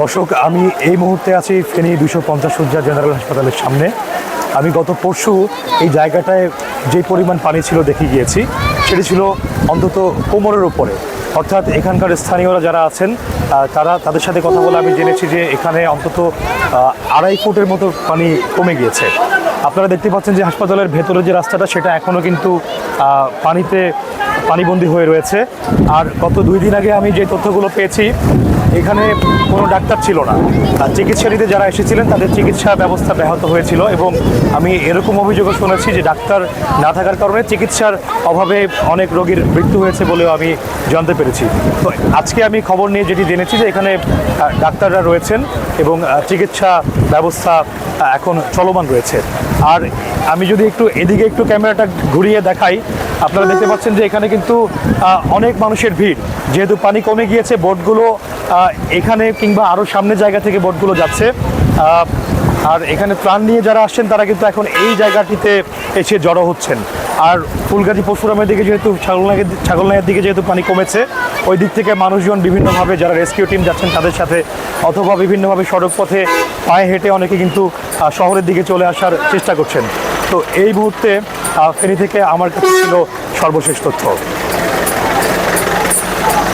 দর্শক, আমি এই মুহূর্তে আছি ফেনী দুশো পঞ্চাশ সজ্জা জেনারেল হাসপাতালের সামনে। আমি গত পরশু এই জায়গাটায় যে পরিমাণ পানি ছিল দেখে গিয়েছি, সেটি ছিল অন্তত কোমরের ওপরে অর্থাৎ এখানকার স্থানীয়রা যারা আছেন তারা তাদের সাথে কথা বলে আমি জেনেছি যে এখানে অন্তত আড়াই ফুটের মতো পানি কমে গিয়েছে। আপনারা দেখতে পাচ্ছেন যে হাসপাতালের ভেতরে যে রাস্তাটা, সেটা এখনও কিন্তু পানিতে পানিবন্দী হয়ে রয়েছে। আর গত দুই দিন আগে আমি যে তথ্যগুলো পেয়েছি, এখানে কোনো ডাক্তার ছিল না। আর চিকিৎসা নিতে যারা এসেছিলেন, তাদের চিকিৎসা ব্যবস্থা ব্যাহত হয়েছিল এবং আমি এরকম অভিযোগও শুনেছি যে ডাক্তার না থাকার কারণে চিকিৎসার অভাবে অনেক রোগীর মৃত্যু হয়েছে বলেও আমি জানতে পেরেছি। তো আজকে আমি খবর নিয়ে যেটি জেনেছি যে এখানে ডাক্তাররা রয়েছেন এবং চিকিৎসা ব্যবস্থা এখন চলমান রয়েছে। আর আমি যদি একটু এদিকে একটু ক্যামেরাটা ঘুরিয়ে দেখাই, আপনারা দেখতে পাচ্ছেন যে এখানে কিন্তু অনেক মানুষের ভিড়। যেহেতু পানি কমে গিয়েছে, বোটগুলো এখানে কিংবা আরও সামনের জায়গা থেকে বোটগুলো যাচ্ছে। আর এখানে প্রাণ নিয়ে যারা আসছেন, তারা কিন্তু এখন এই জায়গাটিতে এসে জড়ো হচ্ছেন। আর ফুলগাজী পরশুরামের দিকে যেহেতু, ছাগলনাগের ছাগলনাইয়ের দিকে যেহেতু পানি কমেছে ওই দিক থেকে মানুষজন বিভিন্নভাবে যারা রেস্কিউ টিম যাচ্ছেন তাদের সাথে অথবা বিভিন্নভাবে সড়ক পথে পায়ে হেঁটে অনেকে কিন্তু শহরের দিকে চলে আসার চেষ্টা করছেন। তো এই মুহূর্তে ফেনী থেকে আমার কাছে ছিল সর্বশেষ তথ্য।